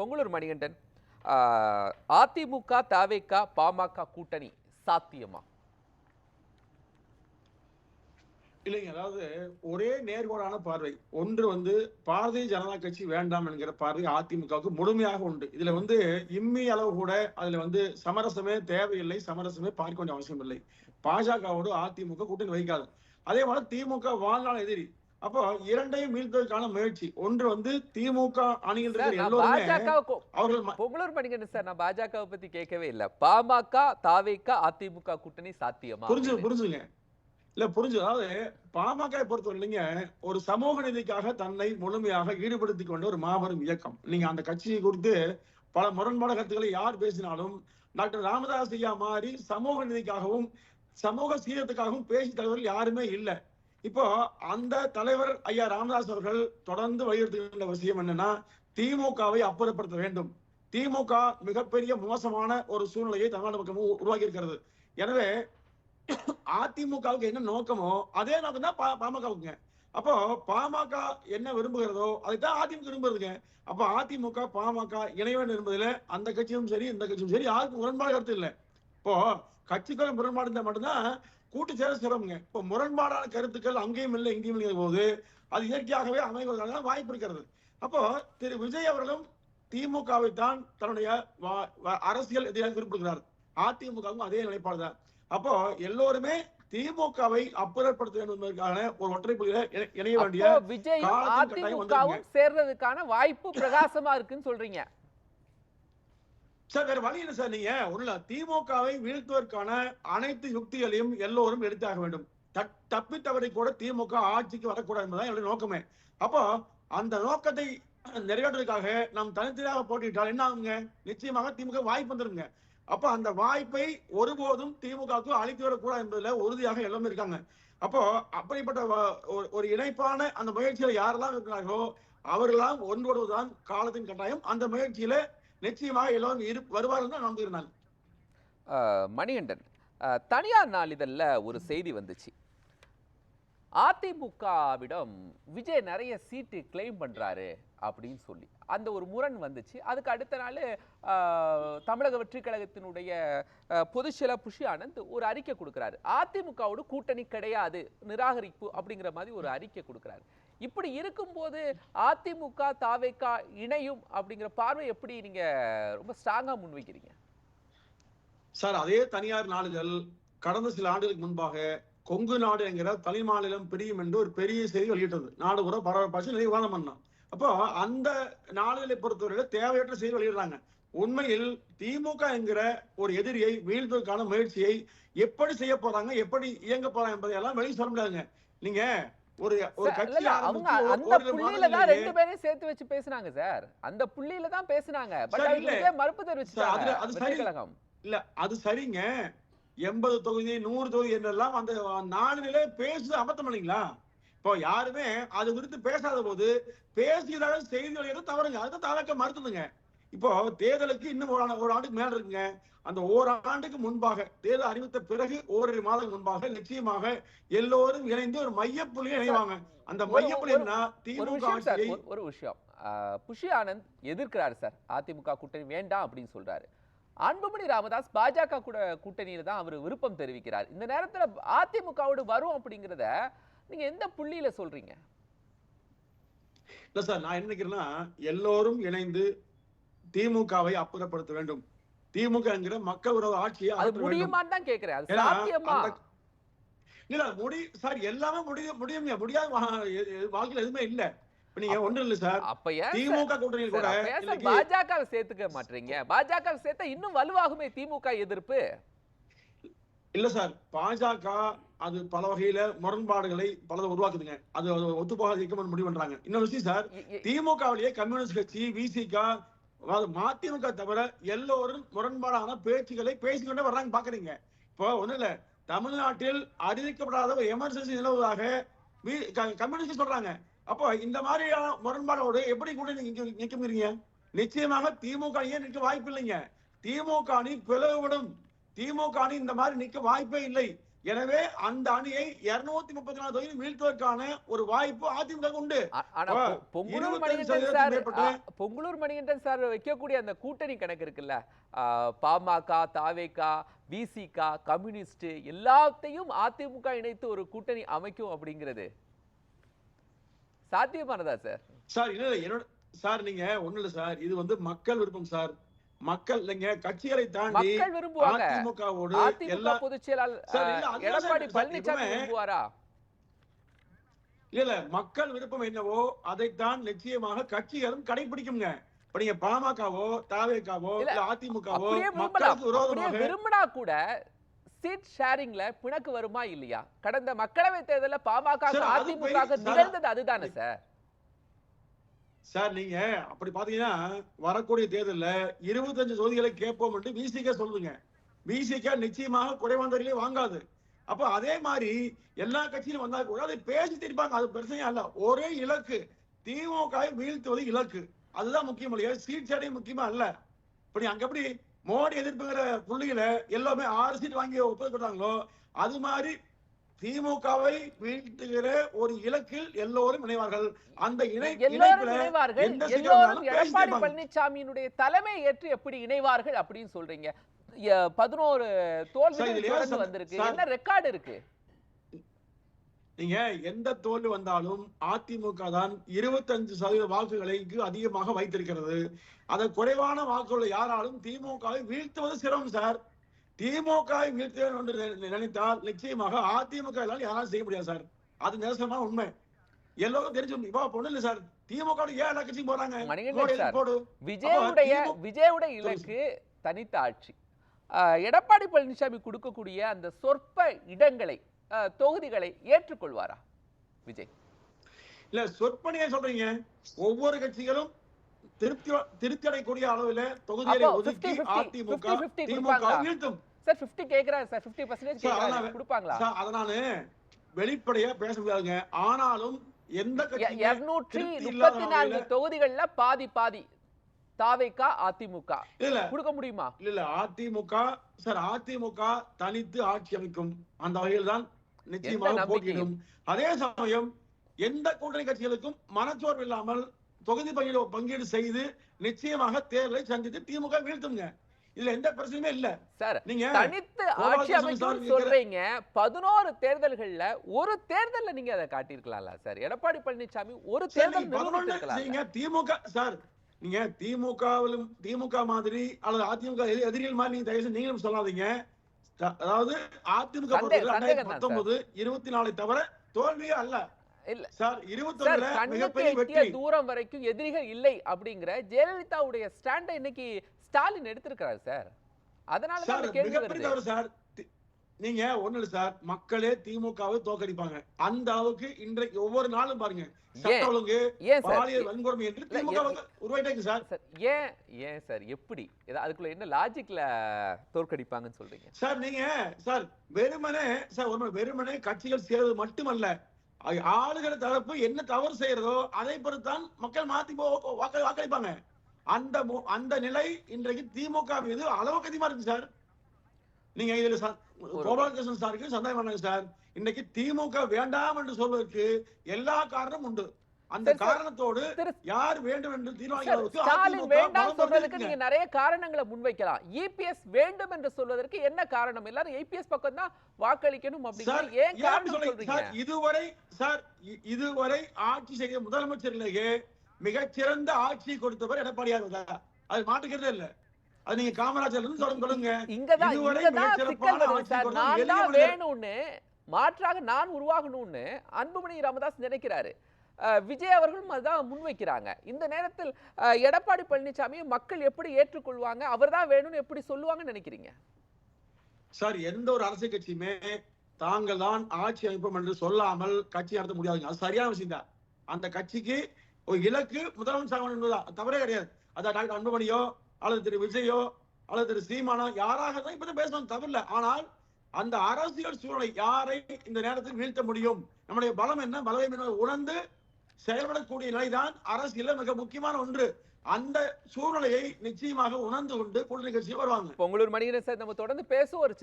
பொங்கலூர் மணிகண்டன் அதிமுக தவேக பாமக கூட்டணி சாத்தியமா? இல்லைங்க அதாவது ஒரே நேர்கோடான பார்வை. ஒன்று வந்து பாரதிய ஜனதா கட்சி வேண்டாம் என்கிற பார்வை அதிமுகவுக்கு முழுமையாக உண்டு. இதுல வந்து இம்மி அளவு கூட அதுல வந்து சமரசமே தேவையில்லை சமரசமே பார்க்க வேண்டிய அவசியம் இல்லை பாஜகவோடு அதிமுக கூட்டணி வைக்காது. அதே போல திமுக வாழ்நாள் எதிரி. அப்போ இரண்டையும் மீள்வதற்கான முயற்சி. ஒன்று வந்து திமுக அணியில் பொங்கலூர் மணிகண்டன் சார் நான் பாஜகவை பத்தி கேட்கவே இல்ல. பாமக தாவேக அதிமுக கூட்டணி சாத்தியமா? புரிஞ்சு. புரிஞ்சுங்க. இல்ல புரிஞ்சு. அதாவது பாமக பொறுத்தவரையிலைங்க ஒரு சமூக நீதிக்காக தன்னை முழுமையாக ஈடுபடுத்திக் கொண்ட ஒரு மாபெரும் இயக்கம். நீங்க அந்த கட்சியை குறித்து பல முரண்பாடு கருத்துக்களை யார் பேசினாலும் டாக்டர் ராமதாஸ் ஐயா மாதிரி சமூக நீதிக்காகவும் சமூக சீரத்துக்காகவும் பேசி தலைவர்கள் யாருமே இல்லை. இப்போ அந்த தலைவர் ஐயா ராமதாஸ் அவர்கள் தொடர்ந்து வலியுறுத்துகின்ற விஷயம் என்னன்னா திமுகவை அப்புறப்படுத்த வேண்டும். திமுக மிகப்பெரிய மோசமான ஒரு சூழ்நிலையை தமிழ்நாடு பக்கம் உருவாக்கி இருக்கிறது எனவே அதிமுகவுக்கு என்ன நோக்கமோ அதே நோக்கம் தான் பா- பாமகவுக்குங்க. அப்போ பாமக என்ன விரும்புகிறதோ அதுதான் அதிமுக விரும்புறதுங்க. அப்போ அதிமுக பாமக இணைய வேண்டும் என்பதில் அந்த கட்சியும் சரி இந்த கட்சியும் சரி யாருக்கும் முரண்பாடு கருத்து இல்லை. இப்போ கட்சிக்குள்ள முரண்பாடு இருந்தால் மட்டும்தான் கூட்டு சேர சிரமங்க. இப்போ முரண்பாடான கருத்துக்கள் அங்கேயும் இல்லை இங்கேயும் இல்லை போது அது இயற்கையாகவே அமைவதற்கான வாய்ப்பு இருக்கிறது. அப்போ திரு. விஜய் அவர்களும் திமுகவை தான் தன்னுடைய அரசியல் எதிராக குறிப்பிடுகிறார். அதிமுகவும் அதே நிலைப்பாடு தான். அப்போ எல்லோருமே திமுகவை அப்புறப்படுத்த வேண்டும் என்பதற்கான ஒரு ஒற்றை புள்ளியில இணை- இணைய வேண்டிய கட்டாயம் அதிமுகவும் சேர்றதுக்கான வாய்ப்பு பிரகாசமா இருக்குன்னு சொல்றீங்க. சார் வேற வழி என்ன சார் நீங்க? ஒண்ணுல திமுகவை வீழ்த்துவதற்கான அனைத்து யுக்திகளையும் எல்லோரும் எடுத்தாக வேண்டும். தப்பி தவறி கூட திமுக ஆட்சிக்கு வரக்கூடாது என்பதுதான் என்னுடைய நோக்கமே. அப்போ அந்த நோக்கத்தை நிறைவேற்றுவதற்காக நாம் தனித்தனியாக போட்டியிட்டால் என்ன ஆகுங்க? நிச்சயமாக திமுக வாய்ப்பு வந்துருங்க. அப்போ அந்த வாய்ப்பை ஒருபோதும் திமுகவுக்கு அழித்து வரக்கூடாது என்பதுல உறுதியாக எல்லாமே இருக்காங்க. அப்போ அப்படிப்பட்ட ஒரு- ஒரு இணைப்பான அந்த முயற்சியில யாரெல்லாம் இருக்கிறார்களோ அவர்களாம் ஒன்றோடுவதுதான் காலத்தின் கட்டாயம். அந்த முயற்சியில நிச்சயமாக எல்லோரும் இரு வருவார்கள் தான் நம்புகிறேன் ஆஹ், மணிகண்டன் தனியார் நாளிதழில் ஒரு செய்தி வந்துச்சு. அதிமுகவிடம் விஜய் நிறைய சீட்டு கிளைம் பண்றாரு அப்படின்னு சொல்லி. அந்த ஒரு முரண் வந்துச்சு. அதுக்கு அடுத்த நாள் ஆஹ், தமிழக வெற்றி கழகத்தினுடைய ஆஹ், பொதுச் செயலர் புஷி ஆனந்த் ஒரு அறிக்கை கொடுக்குறாரு. அதிமுகவோட கூட்டணி கிடையாது நிராகரிப்பு அப்படிங்கிற மாதிரி ஒரு அறிக்கை கொடுக்குறாரு. இப்படி இருக்கும்போது அதிமுக தாவேக்கா இணையும் அப்படிங்கிற பார்வை எப்படி நீங்க ரொம்ப ஸ்ட்ராங்கா முன்வைக்கிறீங்க? சார் அதே தனியார் நாடுகள் கடந்த சில ஆண்டுகளுக்கு முன்பாக கொங்கு நாடு என்கிற தனி மாநிலம் பிரியும் என்று ஒரு பெரிய செய்தி வெளியிட்டது. நாடு கூட பரபரப்பாச்சு நிறைய விவாதம் பண்ணோம். அப்போ அந்த நாடுகளை பொறுத்தவரையில தேவையற்ற செய்தி வெளியிடுறாங்க. உண்மையில் திமுக என்கிற ஒரு எதிரியை வீழ்த்துவதற்கான முயற்சியை எப்படி செய்ய போறாங்க எப்படி இயங்க போறாங்க என்பதை எல்லாம் வெளியே சொல்ல முடியாதுங்க. நீங்க ஒரு ஒரு கட்சி அவங்க அந்த புள்ளியில தான் ரெண்டு பேரையும் சேர்த்து வச்சு பேசுனாங்க சார் அந்த புள்ளியில தான் பேசுனாங்க. பட். விஜய் மறுப்பு சார், தெரிவிச்சிட்டாங்க அது- சரி. இல்ல அது சரிங்க. எண்பது தொகுதி நூறு தொகுதி என்றெல்லாம் அந்த நாடுகளே பேசுது அபத்தம் இல்லைங்களா? இப்போ யாருமே அது குறித்து பேசாத போது பேசியதாக செய்தி வெளியிட தவறுங்க. அதுதான் தவக்க மறுத்துதுங்க. இப்போ தேர்தலுக்கு இன்னும் ஒரு ஒரு ஆண்டுக்கு மேல இருக்குங்க. அந்த ஓராண்டுக்கு முன்பாக தேர்தல் அறிவித்த பிறகு ஓரிரு மாதம் முன்பாக நிச்சயமாக எல்லோரும் இணைந்து ஒரு மையப்புள்ளியை இணைவாங்க. அந்த மையப்புள்ளி திமுக ஒரு- விஷயம். புஷி ஆனந்த் எதிர்க்கிறாரு சார். அதிமுக கூட்டணி வேண்டாம் அப்படின்னு சொல்றாரு. அன்புமணி ராமதாஸ் பாஜக கூட கூட்டணியில தான் அவர் விருப்பம் தெரிவிக்கிறார். இந்த நேரத்துல அதிமுகவோடு வரும் அப்படிங்கிறத நீங்க எந்த புள்ளியில சொல்றீங்க? இல்ல சார் நான் என்ன நினைக்கிறேன்னா எல்லோரும் இணைந்து திமுகவை அப்புறப்படுத்த வேண்டும். திமுக என்கிற மக்கள் விரோத ஆட்சியை இல்ல முடி சார் எல்லாமே முடியும். முடியுங்க முடியாத? வாழ்க்கையில எதுவுமே இல்ல. இப்ப நீங்க ஒண்ணும் இல்ல சார். அப்ப திமுக கூட்டணியில் கூட பாஜகவை சேர்த்துக்க மாட்டீங்க? பாஜக சேர்த்தா இன்னும் வலுவாகுமே திமுக எதிர்ப்பு? இல்ல சார். பாஜக அது பல வகையில முரண்பாடுகளை பலதை உருவாக்குதுங்க. அது ஒத்துப்போகாத இயக்கம் முடிவு பண்றாங்க. இன்னொரு விஷயம் சார். திமுகவிலேயே கம்யூனிஸ்ட் கட்சி விசிக மதிமுக தவிர எல்லோரும் முரண்பாடான பேச்சுகளை பேசிக்கொண்டே வர்றாங்க பாக்குறீங்க. இப்போ ஒண்ணு இல்ல. தமிழ்நாட்டில் அறிவிக்கப்படாத ஒரு எமர்ஜென்சி நிலவுவதாக கம்யூனிஸ்ட் சொல்றாங்க. அப்போ இந்த மாதிரியான முரண்பாடோடு எப்படி கூட நீங்க முடியுங்க நிச்சயமாக திமுக ஏன் நிற்க வாய்ப்பு இல்லைங்க திமுக அணி பிளவுபடும். திமுக அணி இந்த மாதிரி நிற்க வாய்ப்பே இல்லை. எனவே அந்த அணியை இருநூத்தி முப்பத்தி நாலு தொகுதியில் வீழ்த்துவதற்கான ஒரு வாய்ப்பு அதிமுக உண்டு. பொங்கலூர் மணிகண்டன் பொங்கலூர் மணிகண்டன் சார் வைக்கக்கூடிய அந்த கூட்டணி கணக்கு இருக்குல்ல? பாமக தாவேகா பிசிகா கம்யூனிஸ்ட் எல்லாத்தையும் அதிமுக இணைத்து ஒரு கூட்டணி அமைக்கும் அப்படிங்கிறது. சாத்தியமானதா சார்? சார் இல்ல இல்ல, என்னோட சார் நீங்க ஒண்ணு இல்ல சார். இது வந்து மக்கள் விருப்பம் சார். மக்கள் இல்லைங்க கட்சிகளை தாண்டி மக்கள் விரும்புவாங்க. அதிமுகவோடு அதிமுக எல்லா பொதுச் செயலாளர் எடப்பாடி பழனிசாமி விரும்புவாரா? இல்ல மக்கள் விருப்பம் என்னவோ அதைத்தான் நிச்சயமாக கட்சிகளும் கடைபிடிக்குங்க இப்ப நீங்க பாமகவோ தாவேக்காவோ இல்ல, அதிமுகவோ மக்களுக்கு விரோதமாக விரும்பினா கூட சீட் ஷேரிங்ல பிணக்கு வருமா இல்லையா? கடந்த மக்களவை தேர்தல்ல பாமக அதிமுக நிகழ்ந்தது அதுதானே சார்? சார் நீங்க அப்படி பாத்தீங்கன்னா வரக்கூடிய தேர்தலில் இருபத்தஞ்சு தொகுதிகளை கேட்போம் என்று விசிக சொல்லுங்க விசிக நிச்சயமாக குறைவாந்தரிலே வாங்காது. அப்ப அதே மாதிரி எல்லா கட்சியிலும் வந்தா கூட அதை பேசி தீர்ப்பாங்க. அது பிரச்சனையா இல்ல. ஒரே இலக்கு திமுக வீழ்த்துவது இலக்கு. அதுதான் முக்கியம் இல்லையா? சீட் சேடையும் முக்கியமா இல்ல? இப்படி அங்க எப்படி மோடி எதிர்ப்புங்கிற புள்ளிகளை எல்லாமே ஆறு சீட் வாங்கி ஒப்புக்கொண்டாங்களோ அது மாதிரி திமுகவை வீழ்த்துகிற ஒரு இலக்கில் எல்லோரும் இணைவார்கள். அந்த இணை இணைவார்கள். எல்லோரும் எடப்பாடி. பழனிசாமியினுடைய தலைமை ஏற்று எப்படி இணைவார்கள் அப்படின்னு சொல்றீங்க? பதினோரு சார், வந்திருக்கு. என்ன ரெக்கார்டு இருக்கு? நீங்க எந்த தோல்வி வந்தாலும் அதிமுக தான் இருபத்தஞ்சு சதவீத வாக்குகளுக்கு அதிகமாக வைத்திருக்கிறது. அதை குறைவான வாக்குகளை யாராலும் திமுகவை வீழ்த்துவது சிரமம் சார். திமுகவை வீழ்த்த என்று நினை- நினைத்தால் நிச்சயமாக அதிமுக யாராலும் செய்ய முடியாது சார். அது நிரசனமான உண்மை. எல்லோரும் தெரிஞ்சு இப்போ பொண்ணு இல்ல சார். திமுக ஏன் கட்சியும் போறாங்க. விஜயுடைய விஜயுடைய இலக்கு தனித்த ஆட்சி. எடப்பாடி பழனிசாமி கொடுக்கக்கூடிய அந்த சொற்ப இடங்களை தொகுதிகளை ஏற்றுக்கொள்வாரா விஜய்? இல்ல சொற்பனையா சொல்றீங்க. ஒவ்வொரு கட்சிகளும் திருப்தி திருப்தி அடையக்கூடிய அளவுல தொகுதிகளை ஒதுக்கி 50-50, அதிமுக 50-50 திமுக? வீழ்த்தும். சார் 50 கேக்குறாரு சார் 50% பர்சன்டேஜ் அதான் கொடுப்பாங்களா? சார், அத நானு வெளிப்படையா பேச முடியாதுங்க. ஆனாலும் எந்த இருநூற்றி முப்பத்தி நான்கு தொகுதிகள்ல பாதி பாதி. தாவைக்கா அதிமுக. இல்ல கொடுக்க முடியுமா? இல்ல இல்ல. அதிமுக சார் அதிமுக தனித்து ஆட்சி அமைக்கும். அந்த வகையில் தான் நிச்சயமாக? போட்டியிடும். அதே சமயம் எந்த கூட்டணி கட்சிகளுக்கும் மனச்சோர்வு இல்லாமல் தொகுதி பங்கீடு பங்கீடு செய்து நிச்சயமாக தேர்தலை சந்தித்து திமுக வீழ்த்துங்க இதுல எந்த பிரச்சனையுமே இல்ல. சார் நீங்க தனித்து ஆட்சி அமைக்கும் சொல்றீங்க. பதினோரு தேர்தல்கள்ல ஒரு தேர்தல்ல நீங்க அதை காட்டியிருக்கலாம்ல சார். எடப்பாடி பழனிசாமி ஒரு தேர்தல் நீங்க. திமுக சார் நீங்க திமுகவிலும் திமுக மாதிரி அல்லது அதிமுக எதிரி- எதிரிகள் மாதிரி நீங்க தயவு நீங்களும் சொல்லாதீங்க. அதாவது அதிமுக பத்தொன்பது இருபத்தி நாலு தவிர தோல்வியே அல்ல. தூரம் வரைக்கும் எதிரிகள் இல்லை அப்படிங்கிற ஜெயலலிதாவுடைய ஸ்டாண்டை இன்னைக்கு ஸ்டாலின் எடுத்திருக்கிறார் சார். அதனால தான் சார் நீங்க ஒண்ணு இல்ல சார் மக்களே திமுகவை தோக்கடிப்பாங்க. அந்த அளவுக்கு இன்றைக்கு ஒவ்வொரு நாளும் பாருங்க சட்ட ஒழுங்கு பாலியல் வன்கொடுமை என்று திமுக உருவாயிட்டாங்க சார். ஏன் ஏன் சார் எப்படி? அதுக்குள்ள என்ன லாஜிக்ல தோற்கடிப்பாங்கன்னு சொல்றீங்க? சார் நீங்க சார் வெறுமனே சார் ஒரு வெறுமனே கட்சிகள் சேர்வது மட்டுமல்ல. ஆ- ஆளுகிற தரப்பு என்ன தவறு செய்யறதோ அதை பொறுத்தான் மக்கள் மாத்தி வாக்களிப்பாங்க. அந்த அந்த நிலை இன்றைக்கு திமுக மீது அளவுக்கு அதிகமா இருக்கு சார். நீங்க இதுல கோபாலகிருஷ்ணன் சாருக்கு சந்தேகம் சார்? இன்னைக்கு திமுக வேண்டாம் என்று சொல்வதற்கு எல்லா காரணமும் உண்டு. அந்த. காரணத்தோடு யார் வேண்டும் என்று தீர்மானிக்கிறதுக்கு வேண்டாம் சொல்றதுக்கு. நீங்க நிறைய காரணங்களை முன்வைக்கலாம். இபிஎஸ் வேண்டும் என்று சொல்வதற்கு என்ன காரணம்? எல்லாரும் இபிஎஸ் பக்கம் தான் வாக்களிக்கணும் அப்படிங்கிற ஏன் காரணம் சொல்றீங்க? இதுவரை சார் இதுவரை ஆட்சி செய்த முதலமைச்சரிலேயே மிகச்சிறந்த ஆட்சி கொடுத்தவர் எடப்பாடியார் தான். அது மாட்டுக்கிறதே இல்ல. அது நீங்க இருந்து தொடர்ந்து சொல்லுங்க. இங்கதான் இதுவரை இங்கதான் மிகச்சிறப்பான சிக்கல் வருது ஆட்சி சார். கொடுத்த நான் தான். வேணும்னு மாற்றாக நான் உருவாகணும்னு அன்புமணி ராமதாஸ் நினைக்கிறாரு. விஜய் அவர்களும் அதுதான் முன்வைக்கிறாங்க இந்த நேரத்தில் எடப்பாடி பழனிசாமியை மக்கள் எப்படி ஏற்றுக்கொள்வாங்க? அவர்தான் வேணும்னு எப்படி சொல்லுவாங்கன்னு நினைக்கிறீங்க? சார் எந்த ஒரு அரசியல் கட்சியுமே தாங்கள் தான் ஆட்சி அமைப்போம் என்று சொல்லாமல் கட்சி நடத்த முடியாதுங்க. அது சரியான விஷயம் தான் அந்த கட்சிக்கு ஒரு இலக்கு முதலமைச்சர் ஆகணும் என்பதுதான் தவறே கிடையாது. அதான் டாக்டர் அன்புமணியோ அல்லது திரு விஜயோ அல்லது திரு சீமானோ யாராக தான் இப்ப பேசணும் தவிர ஆனால் அந்த அரசியல் சூழலை யாரை இந்த நேரத்தில் வீழ்த்த முடியும்? நம்முடைய பலம் என்ன? பலவீனம் என்ன உணர்ந்து செயல்படக்கூடிய நிலைதான் அரசியல மிக முக்கியமான ஒன்று. அந்த சூழ்நிலையை நிச்சயமாக உணர்ந்து கொண்டு கூட்டணி கட்சியில் வருவாங்க. உங்களூர் மணிகரன் சார் நம்ம தொடர்ந்து பேசுவோம் ஒரு